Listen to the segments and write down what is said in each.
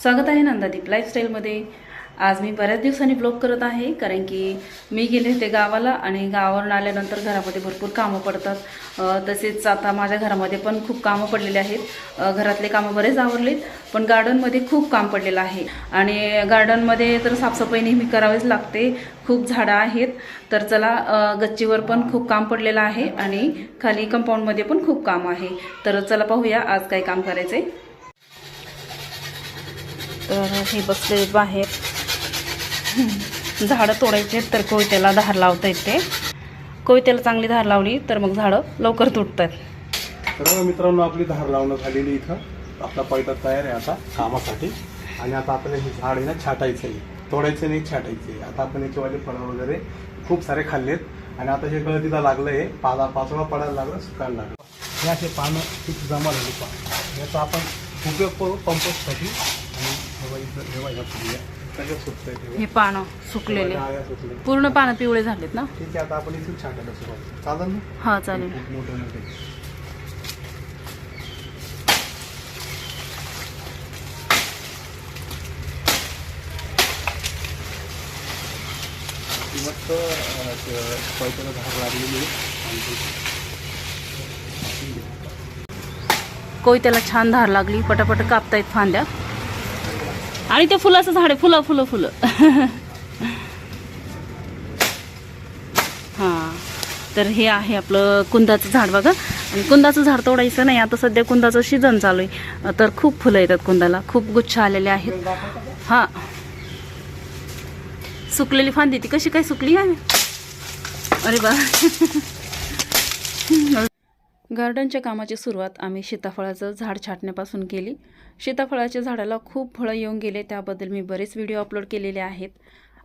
स्वागत आहे नंदादीप लाईफस्टाईलमध्ये आज मी बऱ्याच दिवसांनी ब्लॉग करत आहे कारण की मी गेले होते गावाला आणि गावावरून आल्यानंतर घरामध्ये भरपूर कामं पडतात. तसेच आता माझ्या घरामध्ये पण खूप कामं पडलेले आहेत. घरातले कामं बरेच आवरलेत पण गार्डनमध्ये खूप काम पडलेलं आहे. आणि गार्डनमध्ये तर साफसफाई नेहमी करावीच लागते. खूप झाडं आहेत तर चला गच्चीवर पण खूप काम पडलेलं आहे आणि खाली कंपाऊंडमध्ये पण खूप काम आहे. तर चला पाहूया आज काय काम करायचं आहे हे बसले बाहेर. झाडं तोडायचे तर कोयत्याला धार लावता येते. कोयत्याला चांगली धार लावली तर मग झाडं लवकर तुटतात. तर मित्रांनो आपली धार लावणं झालेली इथं. आपला पैठा तयार आहे आता कामासाठी. आणि आता आपल्याला हे झाड आहे ना छाटायचं आहे. तोडायचं नाही छाटायचं आहे. आता आपण याच्यावाले फळं वगैरे खूप सारे खाल्लेत आणि आता हे गळतीला लागलं आहे. पाला पाचोळा पडायला लागलं सुकायला लागलं. हे असे पानं खूप जमा झाली पा. याचा आपण उपयोग करू कंपोस्टसाठी हे. पानं सुकलेले. पूर्ण पानं पिवळे झालेत ना? ठीक आहे आता आपण इथून छाटायला सुरुवात. चालेल ना? हा चालेल. खूप मोठे मोठे ती मस्त पैशाला झाड लागलेली आहे. आणि ते- कोयत्याला छान धार लागली. पटापट कापतायत फांद्या. आणि ते फुलाचं झाड आहे फुलं फुलं फुलं. हां. तर हे आहे आपलं कुंदाचं झाड बघा. आणि कुंदाचं झाड तोडायचं नाही आता सध्या कुंदाचं सीझन चालू आहे. तर खूप फुलं येतात कुंदाला. खूप गुच्छ आलेले आहेत. हां. सुकलेली फांदी ती कशी काय सुकली आहे? अरे बा. गार्डनच्या कामाची सुरुवात आम्ही सीताफळाचं झाड छाटण्यापासून केली. सीताफळाच्या झाडाला खूप फळं येऊन गेले त्याबद्दल मी बरेच व्हिडिओ अपलोड केलेले आहेत.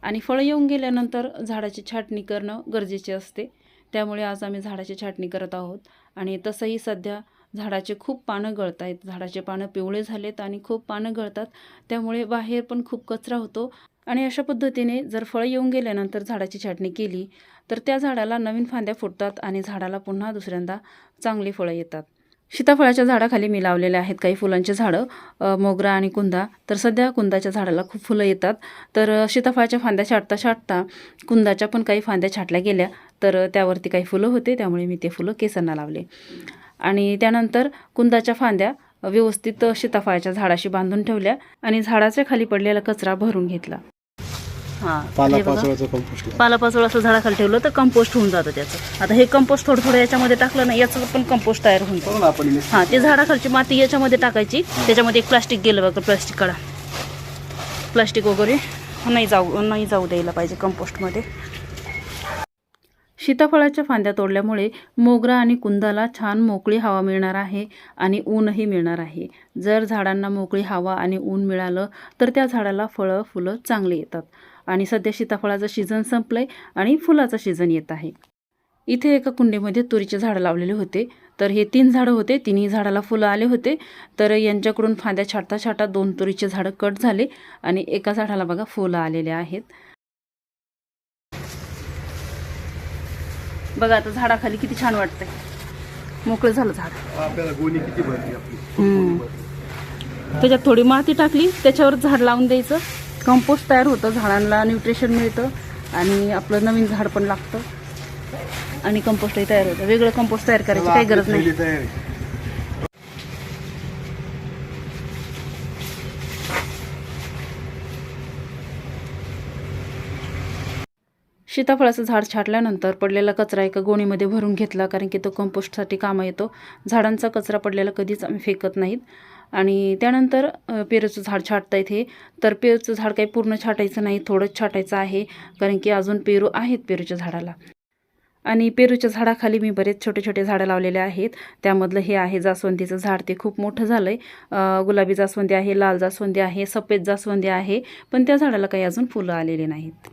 आणि फळं येऊन गेल्यानंतर झाडाची छाटणी करणं गरजेचे असते. त्यामुळे आज आम्ही झाडाची छाटणी करत आहोत. आणि तसंही सध्या झाडाचे खूप पानं गळत आहेत झाडाचे पानं पिवळे झालेत आणि खूप पानं गळतात. त्यामुळे बाहेर पण खूप कचरा होतो. आणि अशा पद्धतीने जर फळं येऊन गेल्यानंतर झाडाची छाटणी केली तर त्या झाडाला नवीन फांद्या फुटतात आणि झाडाला पुन्हा दुसऱ्यांदा चांगली फळं येतात. सीताफळाच्या झाडाखाली मी लावलेले आहेत काही फुलांचे झाडं मोगरा आणि कुंदा. तर सध्या कुंदाच्या झाडाला खूप फुलं येतात. तर सीताफळाच्या फांद्या छाटता छाटता कुंदाच्या पण काही फांद्या छाटल्या गेल्या तर त्यावरती काही फुलं होते त्यामुळे मी ते फुलं केसांना लावले. आणि त्यानंतर कुंदाच्या फांद्या व्यवस्थित सीताफळाच्या झाडाशी बांधून ठेवल्या आणि झाडाच्या खाली पडलेला कचरा भरून घेतला. हां. कंपोस्ट. पालापाचोळा असं झाडाखाली ठेवलं तर कंपोस्ट होऊन जातं त्याचं. आता हे कंपोस्ट थोडं थोडं याच्यामध्ये टाकलं ना याचं पण कंपोस्ट तयार होऊन आपण हे. हां ते झाडाखालची माती याच्यामध्ये टाकायची. त्याच्यामध्ये एक प्लास्टिक गेलं बघा प्लास्टिक काढा. प्लास्टिक वगैरे नाही जाऊ नाही जाऊ द्यायला पाहिजे कंपोस्टमध्ये सीताफळाच्या फांद्या तोडल्यामुळे मोगरा आणि कुंदाला छान मोकळी हवा मिळणार आहे आणि ऊनही मिळणार आहे. जर झाडांना मोकळी हवा आणि ऊन मिळालं तर त्या झाडाला फळं फुलं चांगली येतात. आणि सध्या सीताफळाचं सीझन संपलंय आणि फुलाचं सीझन येत आहे. इथे एका कुंडीमध्ये तुरीचे झाडं लावलेले होते. तर हे तीन झाडं होते. तिन्ही झाडाला फुलं आले होते. तर यांच्याकडून फांद्या छाटता छाटता दोन तुरीचे झाडं कट झाले आणि एका झाडाला बघा फुलं आलेले आहेत. बघा आता झाडाखाली किती छान वाटतंय. मोकळं झालं झाड. त्याच्यात थोडी माती टाकली. त्याच्यावर झाड लावून द्यायचं. कंपोस्ट तयार होतं झाडांना न्यूट्रिशन मिळतं आणि आपलं नवीन झाड पण लागतं. आणि कंपोस्टही तयार होतं. वेगळं कंपोस्ट तयार करायची काही गरज नाही. सीताफळाचं झाड छाटल्यानंतर पडलेला कचरा एका गोणीमध्ये भरून घेतला कारण की तो कंपोस्टसाठी कामा येतो. झाडांचा कचरा पडलेला कधीच आम्ही फेकत नाहीत. आणि त्यानंतर पेरूचं झाड छाटता येते. तर पेरूचं झाड काही पूर्ण छाटायचं नाही थोडंच छाटायचं आहे कारण की अजून पेरू आहेत पेरूच्या झाडाला. आणि पेरूच्या झाडाखाली मी बरेच छोटे छोटे झाडं लावलेले आहेत. त्यामधलं हे आहे जास्वंदीचं झाड ते खूप मोठं झालं आहे गुलाबी जास्वंदी आहे लाल जास्वंदी आहे सफेद जास्वंदी आहे पण त्या झाडाला काही अजून फुलं आलेली नाहीत.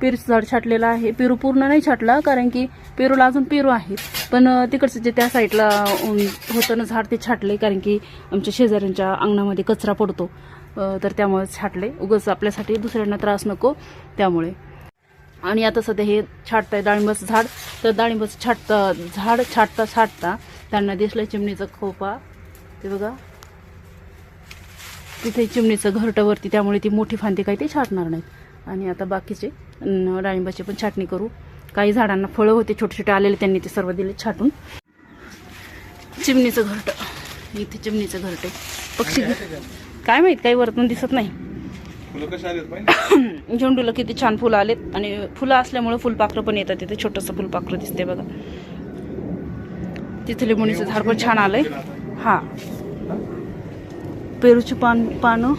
पेरूचं झाड छाटलेलं आहे. पेरू पूर्ण नाही छाटला कारण की पेरूला अजून पेरू आहे पण तिकडचं जे त्या साईडला होतं ना झाड ते छाटले कारण की आमच्या शेजाऱ्यांच्या अंगणामध्ये कचरा पडतो. तर त्यामुळे छाटले. उगाच आपल्यासाठी दुसऱ्यांना त्रास नको त्यामुळे. आणि आता सध्या हे छाटतंय डाळिंबाचं झाड. तर डाळिंबाचं छाटता झाड छाटता छाटता त्यांना दिसलं चिमणीचा खोपा. ते बघा. तिथे चिमणीचं घरटं वरती त्यामुळे ती मोठी फांदी काही ते छाटणार नाहीत. आणि आता बाकीचे डाळिंबाची पण छाटणी करू. काही झाडांना फळं होते छोटे छोटे आलेले त्यांनी ते सर्व दिले छाटून. चिमणीचं घरटं. इथे चिमणीचं घरटं आहे. पक्षी काय माहीत काही वरतून दिसत नाही. झेंडूला किती छान फुलं आलेत. आणि फुलं असल्यामुळे फुलपाखरं पण येतात तिथे छोटंसं फुलपाखरं दिसते बघा. तिथे लिंबुणीचं झाड पण छान आलंय. हा. पेरूची पान पानं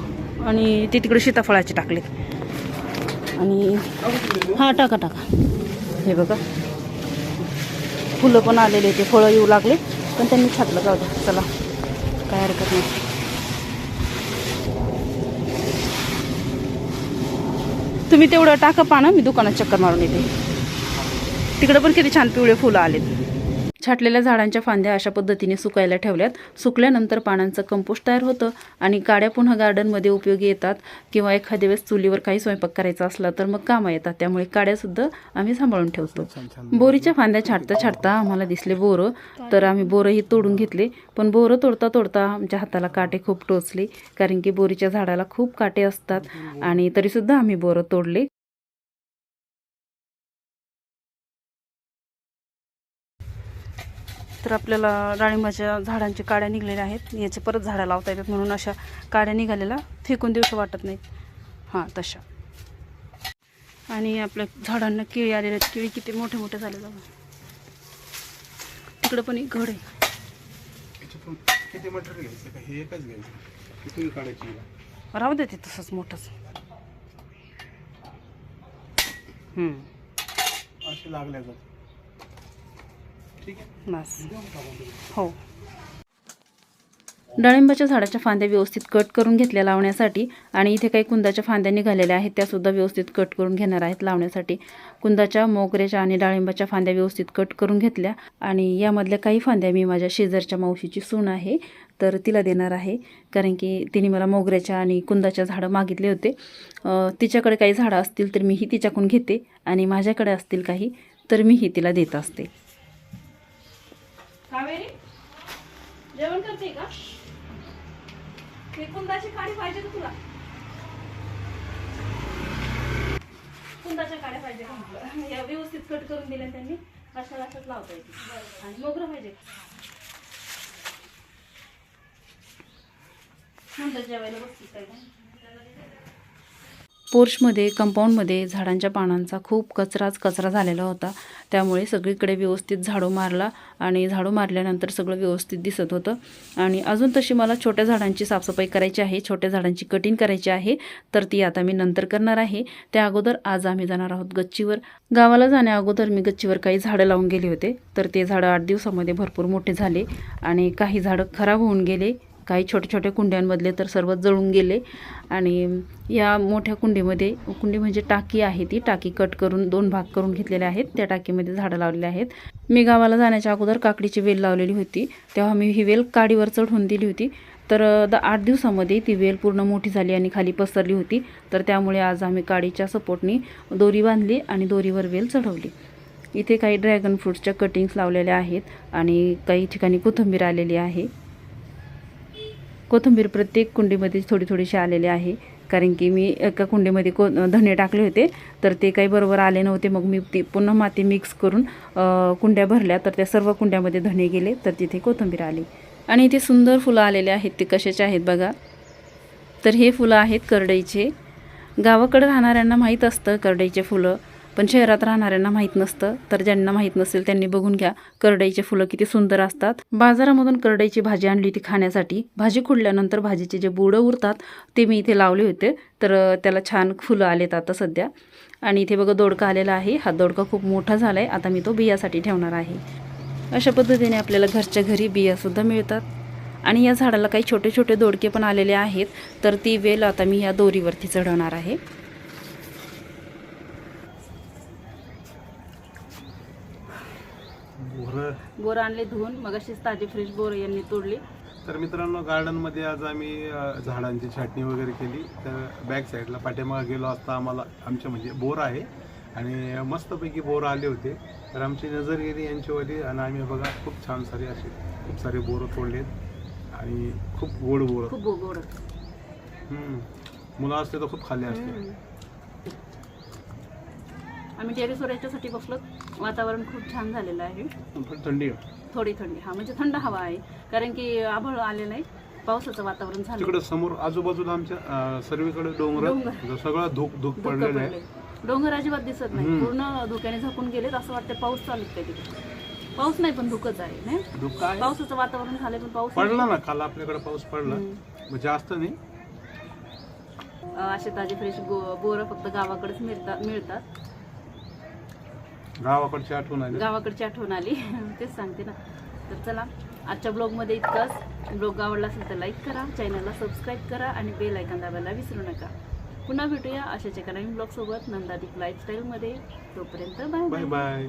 आणि ते तिकडे सीताफळाचे टाकले आणि हा टाका टाका. हे बघा. फुलं पण आलेले ते फळं येऊ लागले पण त्यांनी छाटलं. जाऊ द्या चला. काय हरकत नाही. तुम्ही तेवढं टाका पानं मी दुकानात चक्कर मारून येते. तिकडं पण किती छान पिवळे फुलं आलेत. छाटलेल्या झाडांच्या फांद्या अशा पद्धतीने सुकायला ठेवल्यात. सुकल्यानंतर पानांचं कंपोस्ट तयार होतं आणि काड्या पुन्हा गार्डनमध्ये उपयोगी येतात किंवा एखाद्या वेळेस चुलीवर काही स्वयंपाक करायचा असला तर मग कामं येतात. त्यामुळे काड्यासुद्धा आम्ही सांभाळून ठेवतो. बोरीच्या फांद्या छाटता छाटता आम्हाला दिसले बोरं. तर आम्ही बोरंही तोडून घेतले. पण बोरं तोडता तोडता आमच्या हाताला काटे खूप टोचले कारण की बोरीच्या झाडाला खूप काटे असतात आणि तरीसुद्धा आम्ही बोरं तोडले. तर आपल्याला डाळिंबाच्या झाडांच्या काड्या निघलेल्या आहेत. याचे परत झाडं लावता येतात म्हणून अशा काड्या निघालेल्या फेकून देऊशा वाटत नाहीत हां तशा. आणि आपल्या झाडांना केळी आलेले आहेत. केळी किती मोठे मोठे झाले बघा. तिकडं पण एक घड आहे. याच्यातून किती मटेरियल घ्यायचं? का हे एकच घ्यायचं. किती काढायची हिला? राहू दे ते तसंच मोठंच. हम्म, लागल्या जात बस. हो. डाळिंबाच्या झाडाच्या फांद्या व्यवस्थित कट करून घेतल्या लावण्यासाठी आणि इथे काही कुंदाच्या फांद्या निघालेल्या आहेत त्यासुद्धा व्यवस्थित कट करून घेणार आहेत लावण्यासाठी. कुंदाच्या मोगऱ्याच्या आणि डाळिंबाच्या फांद्या व्यवस्थित कट करून घेतल्या आणि यामधल्या काही फांद्या मी माझ्या शेजारच्या मावशीची सून आहे तर तिला देणार आहे. कारण की तिने मला मोगऱ्याच्या आणि कुंदाच्या झाडं मागितले होते. तिच्याकडे काही झाडं असतील तर मीही तिच्याकडून घेते आणि माझ्याकडे असतील काही तर मीही तिला देत असते. कावेरी? जेवण करते का? कुंदाची काडी पाहिजे का तुला? कुंदाच्या काड्या पाहिजे का म्हटलं? या व्यवस्थित कट करून दिल्या त्यांनी. अशा अशाच लावता येते आणि मोगरं पाहिजे कुंदा नंतर जेवायला बसतील काय? पोर्शमध्ये पोर्चमध्ये कंपाऊंडमध्ये झाडांच्या पानांचा खूप कचराच कचरा झालेला होता. त्यामुळे सगळीकडे व्यवस्थित झाडू मारला आणि झाडू मारल्यानंतर सगळं व्यवस्थित दिसत होतं. आणि अजून तशी मला छोट्या झाडांची साफसफाई करायची आहे छोट्या झाडांची कटिंग करायची आहे तर ती आता मी नंतर करणार आहे. त्या अगोदर आज आम्ही जाणार आहोत गच्चीवर. गावाला जाण्या अगोदर मी गच्चीवर काही झाडं लावून गेले होते तर ते झाडं आठ दिवसामध्ये भरपूर मोठे झाले आणि काही झाडं खराब होऊन गेले. काही छोटे छोट्या कुंड्यांमधले तर सर्व जळून गेले. आणि या मोठ्या कुंडीमध्ये कुंडी म्हणजे टाकी आहे ती. टाकी कट करून दोन भाग करून घेतलेले आहेत. त्या टाकीमध्ये झाडं लावलेले आहेत. मी गावाला जाण्याच्या अगोदर काकडीची वेल लावलेली होती. तेव्हा मी ही वेल काडीवर चढवून दिली होती. तर द आठ दिवसामध्ये ती वेल पूर्ण मोठी झाली आणि खाली पसरली होती. तर त्यामुळे आज आम्ही काडीच्या सपोर्टनी दोरी बांधली आणि दोरीवर वेल चढवली. इथे काही ड्रॅगन फ्रूटच्या कटिंग्स लावलेल्या आहेत आणि काही ठिकाणी कोथिंबीर आलेली आहे. कोथिंबीर प्रत्येक कुंडीमध्ये थोडी थोडीशी आलेली आहे. कारण की मी एका कुंडीमध्ये को धने टाकले होते. तर ते काही बरोबर आले नव्हते. मग मी ती पुन्हा माती मिक्स करून कुंड्या भरल्या. तर त्या सर्व कुंड्यामध्ये धने गेले. तर तिथे कोथिंबीर आली. आणि इथे सुंदर फुलं आलेले आहेत. ते कशाचे आहेत बघा. तर हे फुलं आहेत करडईचे. गावाकडे राहणाऱ्यांना माहीत असतं करडईचे फुलं. पण शहरात राहणाऱ्यांना माहीत नसतं. तर ज्यांना माहीत नसेल त्यांनी बघून घ्या करडईचे फुलं किती सुंदर असतात. बाजारामधून करडईची भाजी आणली होती खाण्यासाठी. भाजी खुडल्यानंतर भाजीचे जे बुडं उरतात ते मी इथे लावले होते. तर त्याला छान फुलं आलेत आता सध्या. आणि इथे बघा दोडका आलेला आहे. हा दोडका खूप मोठा झाला आहे आता मी तो बियासाठी ठेवणार आहे. अशा पद्धतीने आपल्याला घरच्या घरी बियासुद्धा मिळतात. आणि या झाडाला काही छोटे छोटे दोडके पण आलेले आहेत. तर ती वेल आता मी या दोरीवरती चढवणार आहे. बोरं आणले धुवून मग अशीच ताजे फ्रेश बोरं यांनी तोडली. तर मित्रांनो गार्डनमध्ये आज आम्ही झाडांची छाटणी वगैरे केली. तर बॅक साईडला पाठीमागे गेलो असता आम्हाला आमच्या म्हणजे बोर आहे. आणि मस्तपैकी बोर आले होते. तर आमची नजर गेली यांच्यावरती आणि आम्ही बघा खूप छान सारे असे खूप सारे बोरं तोडलेत. आणि खूप गोड बोरं. खूप गोड. हम्म. मुलं असते तर खूप खाल्ले असते. आम्ही टेरेसवर याच्यासाठी बसलो. वातावरण खूप छान झालेलं आहे. थंडी. थोडी थंडी हा म्हणजे थंड हवा आहे. कारण की आभळ आलेलं आहे. पावसाचं वातावरण झालं तिकडे समोर आजूबाजूला आमच्या सर्वीकडे डोंगर. सगळं धूक धूक पडलेलं आहे. डोंगर अजिबात दिसत नाही. पूर्ण धुक्याने झाकून गेलेत. असं वाटतं पाऊस चालू आहे तिकडे. पाऊस नाही पण धुकच आहे नाही? पावसाचं वातावरण झालंय पण पाऊस पडला ना काल आपल्याकडे पाऊस पडला. जास्त नाही. असे ताजे फ्रेश बोरं फक्त गावाकडेच मिळतात मिळतात. गावाकडची आठवण आहे गावाकडची आठवण आली. तेच सांगते ना. तर चला आजच्या ब्लॉगमध्ये इतकंच. ब्लॉग आवडला असेल तर लाईक करा चॅनलला सबस्क्राईब करा आणि बेल ऐकन दाबायला विसरू नका. पुन्हा भेटूया अशाच एका नवीन ब्लॉगसोबत नंदादीप लाईफस्टाईलमध्ये तोपर्यंत बाय बाय बाय